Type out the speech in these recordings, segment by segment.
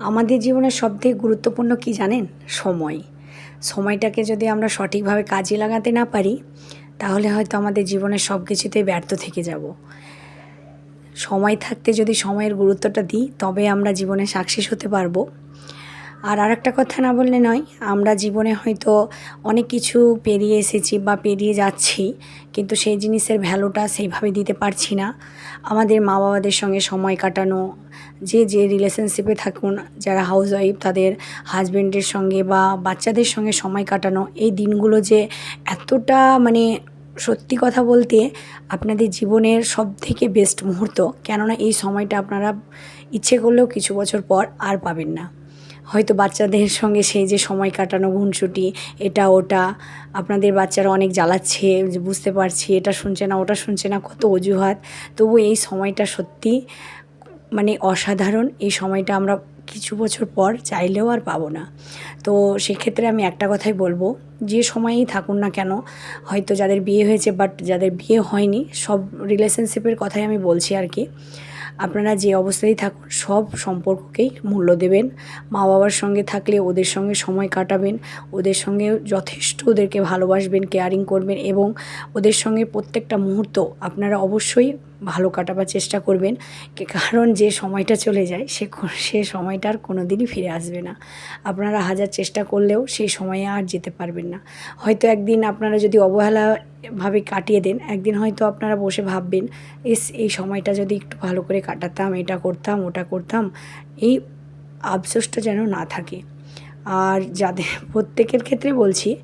আমাদের জীবনের সবথেকে গুরুত্বপূর্ণ কি জানেন? সময়। সময়টাকে যদি আমরা সঠিকভাবে কাজে লাগাতে না পারি, তাহলে হয়তো আমাদের জীবনের সব কিছুতেই ব্যর্থ থেকে যাব। সময় থাকতে যদি সময়ের গুরুত্বটা দিই, তবে আমরা জীবনে সাকসেস হতে পারব। আর আরেকটা কথা না বললে নয়, আমরা জীবনে হয়তো অনেক কিছু পেরিয়ে এসেছি বা পেরিয়ে যাচ্ছি, কিন্তু সেই জিনিসের ভ্যালুটা সেইভাবে দিতে পারছি না। আমাদের মা বাবাদের সঙ্গে সময় কাটানো যে যে রিলেশনশিপে থাকুন, যারা হাউস ওয়াইফ তাদের হাজব্যান্ডের সঙ্গে বা বাচ্চাদের সঙ্গে সময় কাটানো, এই দিনগুলো যে এতটা মানে সত্যি কথা বলতে আপনাদের জীবনের সব থেকে বেস্ট মুহূর্ত, কেননা এই সময়টা আপনারা ইচ্ছে করলেও কিছু বছর পর আর পাবেন না। হয়তো বাচ্চাদের সঙ্গে সেই যে সময় কাটানো গুনছুটি এটা, ওটা, আপনাদের বাচ্চারা অনেক জ্বালাচ্ছে বুঝতে পারছি, এটা শুনছে না, ওটা শুনছে না, কত অজুহাত। তবু এই সময়টা সত্যি মানে অসাধারণ এই সময়টা আমরা কিছু বছর পর চাইলেও আর পাবো না। তো সেক্ষেত্রে আমি একটা কথাই বলব, যে সময়েই থাকুন না কেন, হয়তো যাদের বিয়ে হয়েছে বাট যাদের বিয়ে হয়নি, সব রিলেশনশিপের কথাই আমি বলছি আর কি। আপনারা যে অবস্থাতেই থাকুন, সব সম্পর্ককেই মূল্য দেবেন। মা বাবার সঙ্গে থাকলে ওদের সঙ্গে সময় কাটাবেন, ওদের সঙ্গে যথেষ্ট ওদেরকে ভালোবাসবেন কেয়ারিং করবেন এবং ওদের সঙ্গে প্রত্যেকটা মুহূর্ত আপনারা অবশ্যই ভালো কাটাবার চেষ্টা করবেন। কারণ যে সময়টা চলে যায়, সে সে সময়টার কোনো দিনই ফিরে আসবে না। আপনারা হাজার চেষ্টা করলেও সেই সময়ে আর যেতে পারবেন না। হয়তো একদিন আপনারা যদি অবহেলাভাবে কাটিয়ে দেন, একদিন হয়তো আপনারা বসে ভাববেন এস এই সময়টা যদি একটু ভালো করে কাটাতাম, এটা করতাম, ওটা করতাম। এই আফসোসটা যেন না থাকে। আর যাদের, প্রত্যেকের ক্ষেত্রে বলছি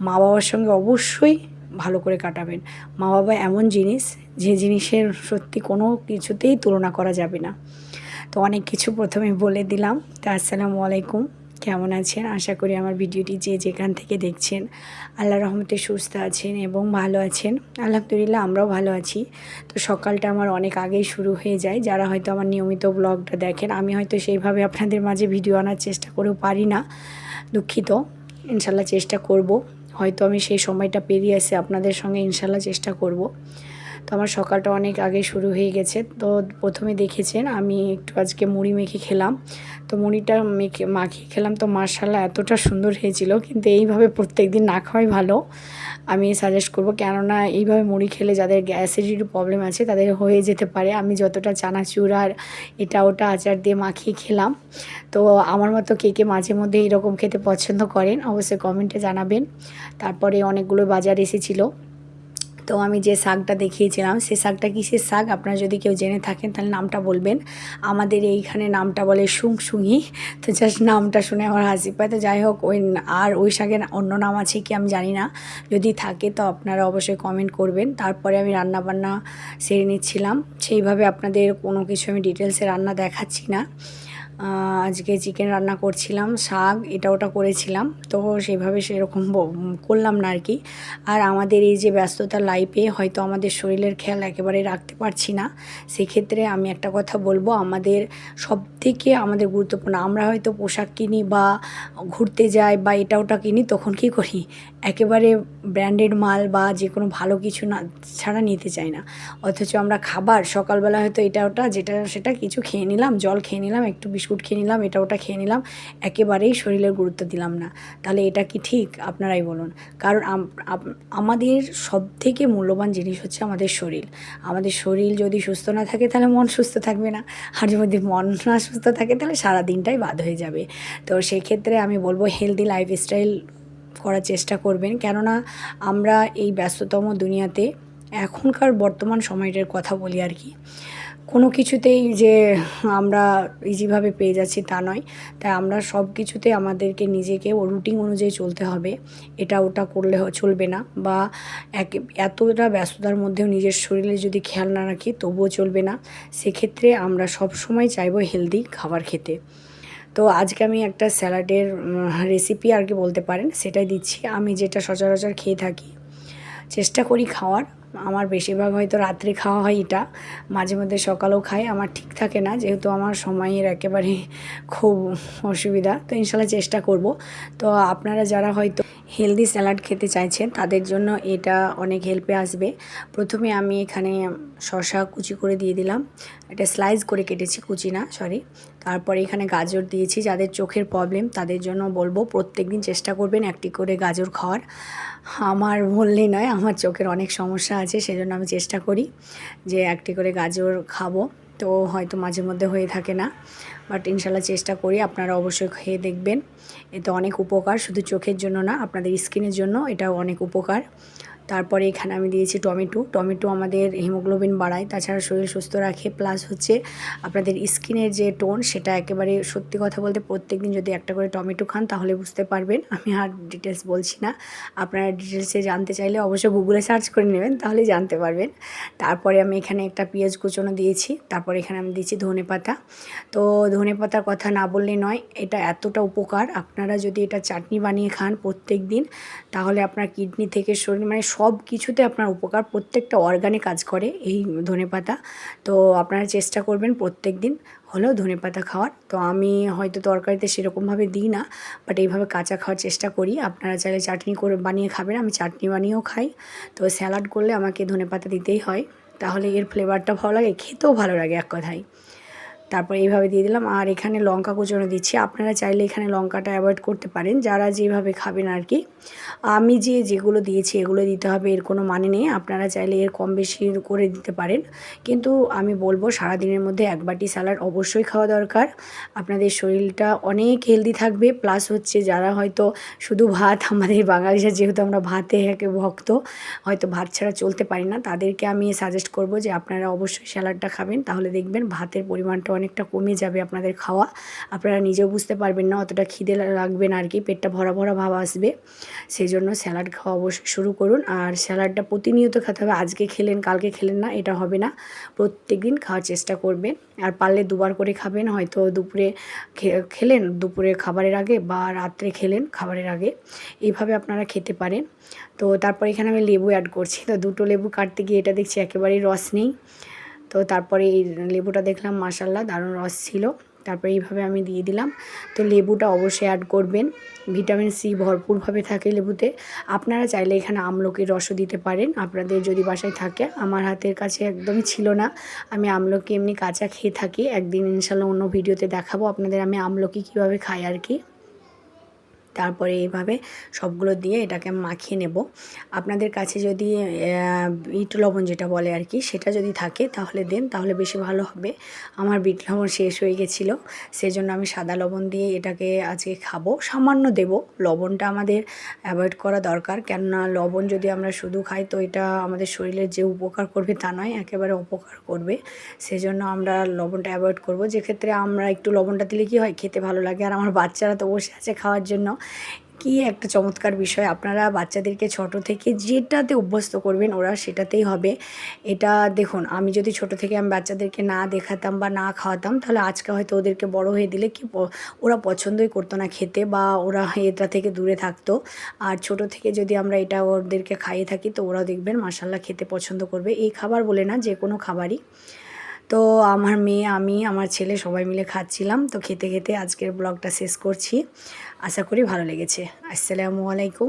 মা বাবার সঙ্গে অবশ্যই ভালো করে কাটাবেন। মা বাবা এমন জিনিস যে জিনিসের সত্যি কোনো কিছুতেই তুলনা করা যাবে না। তো অনেক কিছু প্রথমে বলে দিলাম। তো আসসালামু আলাইকুম। কেমন আছেন? আশা করি আমার ভিডিওটি যে যেখান থেকে দেখছেন আল্লাহ রহমতে সুস্থ আছেন এবং ভালো আছেন। আলহামদুলিল্লাহ আমরাও ভালো আছি। তো সকালটা আমার অনেক আগেই শুরু হয়ে যায়। যারা হয়তো আমার নিয়মিত ব্লগটা দেখেন, আমি হয়তো সেইভাবে আপনাদের মাঝে ভিডিও আনার চেষ্টা করেও পারি না। দুঃখিত। ইনশাল্লাহ চেষ্টা করব। হয়তো আমি সেই সময়টা পেরিয়ে এসে আপনাদের সঙ্গে ইনশাল্লাহ চেষ্টা করব। তো আমার সকালটা অনেক আগে শুরু হয়ে গেছে। তো প্রথমে দেখেছেন, আমি একটু আজকে মুড়ি মেখে খেলাম। তো মুড়িটা মেখে, মাখিয়ে খেলাম। তো মার্শাল্লাহ এতটা সুন্দর হয়েছিল, কিন্তু এইভাবে প্রত্যেক দিন না খাওয়াই ভালো। আমি সাজেস্ট করব, কেননা এইভাবে মুড়ি খেলে যাদের গ্যাসেরই প্রবলেম আছে, তাদের হয়ে যেতে পারে। আমি যতটা চানাচুর আর এটা ওটা আচার দিয়ে মাখিয়ে খেলাম। তো আমার মতো কে কে মাঝে মধ্যে এরকম খেতে পছন্দ করেন, অবশ্যই কমেন্টে জানাবেন। তারপরে অনেকগুলো বাজার এসেছিল। তো আমি যে শাকটা দেখিয়েছিলাম, সে শাকটা কিসের শাক? আপনারা যদি কেউ জেনে থাকেন, তাহলে নামটা বলবেন। আমাদের এইখানে নামটা বলে সুংসুঙি তো জাস্ট নামটা শুনে আমার হাসি পায়। তো যাই হোক, ওই আর ওই শাকের অন্য নাম আছে কি আমি জানি না। যদি থাকে, তো আপনারা অবশ্যই কমেন্ট করবেন। তারপরে আমি রান্না বান্না সেরে নিচ্ছিলাম। সেইভাবে আপনাদের কোনো কিছু আমি ডিটেলসে রান্না দেখাচ্ছি না। আজকে চিকেন রান্না করছিলাম, শাক, এটা ওটা করেছিলাম। তো সেইভাবে সেরকম করলাম না আর কি আর আমাদের এই যে ব্যস্ততার লাইফে হয়তো আমাদের শরীরের খেয়াল একেবারে রাখতে পারছি না। সেক্ষেত্রে আমি একটা কথা বলব, আমাদের সব থেকে আমাদের গুরুত্বপূর্ণ, আমরা হয়তো পোশাক কিনি বা ঘুরতে যাই বা এটা ওটা কিনি, তখন কী করি? একেবারে ব্র্যান্ডেড মাল বা যে কোনো ভালো কিছু না, ছাড়া নিতে চাই না। অথচ আমরা খাবার, সকালবেলা হয়তো এটা ওটা, যেটা সেটা কিছু খেয়ে নিলাম, জল খেয়ে নিলাম, একটু বিস্কুট খেয়ে নিলাম, এটা ওটা খেয়ে নিলাম, একেবারেই শরীরের গুরুত্ব দিলাম না। তাহলে এটা কি ঠিক? আপনারাই বলুন। কারণ আমাদের সব থেকে মূল্যবান জিনিস হচ্ছে আমাদের শরীর। আমাদের শরীর যদি সুস্থ না থাকে, তাহলে মন সুস্থ থাকবে না। আর যদি মন না সুস্থ থাকে, তাহলে সারা দিনটাই বাদ হয়ে যাবে। তো সেক্ষেত্রে আমি বলব হেলদি লাইফস্টাইল করার চেষ্টা করবেন। কেননা, আমরা এই ব্যস্ততম দুনিয়াতে এখনকার বর্তমান সময়টার কথা বলি আর কি। কোনো কিছুতেই যে আমরা ইজিভাবে পেয়ে যাচ্ছি তা নয়। তাই আমরা সব কিছুতে আমাদেরকে নিজেকে ও রুটিন অনুযায়ী চলতে হবে। এটা ওটা করলে চলবে না বা এক, এতটা ব্যস্ততার মধ্যেও নিজের শরীরে যদি খেয়াল না রাখি তবুও চলবে না। সেক্ষেত্রে আমরা সব সময় চাইব হেলদি খাবার খেতে। তো আজকে আমি একটা স্যালাডের রেসিপি আর কি বলতে পারেন সেটাই দিচ্ছি। আমি যেটা সচরাচর খেয়ে থাকি চেষ্টা করি খাওয়ার। আমার বেশিরভাগ হয়তো রাত্রে খাওয়া হয় এটা, মাঝে মধ্যে সকালেও খাই, আমার ঠিক থাকে না, যেহেতু আমার সময়ের একেবারে খুব অসুবিধা, তো ইনশাল্লাহ চেষ্টা করব। তো আপনারা যারা হয়তো হেলদি স্যালাড খেতে চাইছেন তাদের জন্য এটা অনেক হেল্পে আসবে। প্রথমে আমি এখানে শশা কুচি করে দিয়ে দিলাম। এটা স্লাইস করে কেটেছি, কুচি না সরি তারপরে এখানে গাজর দিয়েছি, যাদের চোখের প্রবলেম তাদের জন্য বলব প্রত্যেক দিন চেষ্টা করবেন একটি করে গাজর খাওয়ার। আমার বললেই নয়, আমার চোখের অনেক সমস্যা আছে, সেজন্য আমি চেষ্টা করি যে একটি করে গাজর খাব। তো হয়তো মাঝে মধ্যে হয়ে থাকে না। বাট ইনশাল্লাহ চেষ্টা করি, আপনারা অবশ্যই খেয়ে দেখবেন। এতে অনেক উপকার, শুধু চোখের জন্য না, আপনাদের স্কিনের জন্য এটাও অনেক উপকার। তারপরে এখানে আমি দিয়েছি টমেটো। টমেটো আমাদের হিমোগ্লোবিন বাড়ায়, তাছাড়া শরীর সুস্থ রাখে। প্লাস হচ্ছে আপনাদের স্কিনের যে টোন, সেটা একেবারে সত্যি কথা বলতে প্রত্যেক দিন যদি একটা করে টমেটো খান, তাহলে বুঝতে পারবেন। আমি আর ডিটেলস বলছি না। আপনারা ডিটেলসে জানতে চাইলে অবশ্যই গুগলে সার্চ করে নেবেন, তাহলে জানতে পারবেন। তারপরে আমি এখানে একটা পেঁয়াজ কুচনো দিয়েছি। তারপরে এখানে আমি দিয়েছি ধনে পাতা। তো ধনে পাতার কথা না বললে নয়, এটা এতটা উপকার। আপনারা যদি এটা চাটনি বানিয়ে খান প্রত্যেক দিন তাহলে আপনার কিডনি থেকে শরীর মানে সব কিছুতে আপনার উপকার, প্রত্যেকটা অর্গানে কাজ করে এই ধনে পাতা। তো আপনারা চেষ্টা করবেন প্রত্যেক দিন হলেও ধনে পাতা খাওয়ার। তো আমি হয়তো তরকারিতে সেরকমভাবে দিই না বাট এইভাবে কাঁচা খাওয়ার চেষ্টা করি। আপনারা চাইলে চাটনি করে বানিয়ে খাবেন, আমি চাটনি বানিয়েও খাই। তো স্যালাড করলে আমাকে ধনে পাতা দিতেই হয়। তাহলে এর ফ্লেভারটা ভালো লাগে, খেতেও ভালো লাগে এক কথায়। তারপর এইভাবে দিয়ে দিলাম। আর এখানে লঙ্কা কুচনো দিচ্ছি। আপনারা চাইলে এখানে লঙ্কাটা অ্যাভয়েড করতে পারেন। যারা যেভাবে খাবেন আর কি আমি যে যেগুলো দিয়েছি, এগুলো দিতে হবে, এর কোনো মানে নেই। আপনারা চাইলে এর কম বেশি করে দিতে পারেন। কিন্তু আমি বলব, সারাদিনের মধ্যে এক বাটি স্যালাড অবশ্যই খাওয়া দরকার। আপনাদের শরীরটা অনেক হেলদি থাকবে। প্লাস হচ্ছে যারা হয়তো শুধু ভাত, আমাদের বাঙালিরা যেহেতু আমরা ভাতে একে ভক্ত, হয়তো ভাত ছাড়া চলতে পারি না। তাদেরকে আমি সাজেস্ট করব যে, আপনারা অবশ্যই স্যালাডটা খাবেন। তাহলে দেখবেন ভাতের পরিমাণটা অনেকটা কমে যাবে আপনাদের খাওয়া। আপনারা নিজেও বুঝতে পারবেন না, অতটা খিদে লাগবে না আর কি পেটটা ভরা ভরা ভাব আসবে। সেই জন্য স্যালাড খাওয়া অবশ্যই শুরু করুন। আর স্যালাডটা প্রতিনিয়ত খেতে হবে, আজকে খেলেন, কালকে খেলেন না, এটা হবে না। প্রত্যেক দিন খাওয়ার চেষ্টা করবেন। আর পারলে দুবার করে খাবেন, হয়তো দুপুরে খেলেন, দুপুরে খাবারের আগে বা রাত্রে খেলেন খাবারের আগে। এইভাবে আপনারা খেতে পারেন। তো তারপর এখানে আমি লেবু অ্যাড করছি। তো দুটো লেবু কাটতে গিয়ে এটা দেখছি একেবারেই রস নেই। তো তারপরে এই লেবুটা দেখলাম মাসাল্লাহ দারুণ রস ছিল। তারপরে এইভাবে আমি দিয়ে দিলাম। তো লেবুটা অবশ্যই অ্যাড করবেন। ভিটামিন সি ভরপুরভাবে থাকে লেবুতে। আপনারা চাইলে এখানে আমলকির রসও দিতে পারেন। আপনাদের যদি বাসায় থাকে, আমার হাতের কাছে একদমই ছিল না। আমি আমলকি এমনি কাঁচা খেয়ে থাকি। একদিন ইনশাল্লাহ অন্য ভিডিওতে দেখাবো আপনাদের আমি আমলকি কীভাবে খাই আর কি। তারপরে এইভাবে সবগুলো দিয়ে এটাকে মাখিয়ে নেব। আপনাদের কাছে যদি বিট লবণ যেটা বলে আর কি, সেটা যদি থাকে তাহলে দেন, তাহলে বেশি ভালো হবে। আমার বিট লবণ শেষ হয়ে গেছিল, সেজন্য আমি সাদা লবণ দিয়ে এটাকে আজকে খাব। সামান্য দেব, লবণটা আমাদের অ্যাভয়েড করা দরকার, কেননা লবণ যদি আমরা শুধু খাই তো এটা আমাদের শরীরের যে উপকার করবে তা নয়, একেবারে অপকার করবে। সেজন্য আমরা লবণটা অ্যাভয়েড করব। যেক্ষেত্রে আমরা একটু লবণটা দিলে কি হয়, খেতে ভালো লাগে। আর আমার বাচ্চারা তো বসে আছে খাওয়ার জন্য। কি একটা চমৎকার বিষয়, আপনারা বাচ্চাদেরকে ছোট থেকে যেটাতে অভ্যস্ত করবেন ওরা সেটাতেই হবে। এটা দেখুন, আমি যদি ছোট থেকে আমি বাচ্চাদেরকে না দেখাতাম বা না খাওয়াতাম, তাহলে আজকে হয়তো ওদেরকে বড় হয়ে দিলে কি ওরা পছন্দই করতো না খেতে বা ওরা এটা থেকে দূরে থাকতো। আর ছোট থেকে যদি আমরা এটা ওদেরকে খাইয়ে থাকি, তো ওরা দেখবেন মাসাল্লাহ খেতে পছন্দ করবে। এই খাবার বলে না, যে কোনো খাবারই। তো আমার মেয়ে, আমি, আমার ছেলে সবাই মিলে খাচ্ছিলাম। তো খেতে খেতে আজকের ব্লগটা শেষ করছি। আশা করি ভালো লেগেছে। আসসালামু আলাইকুম।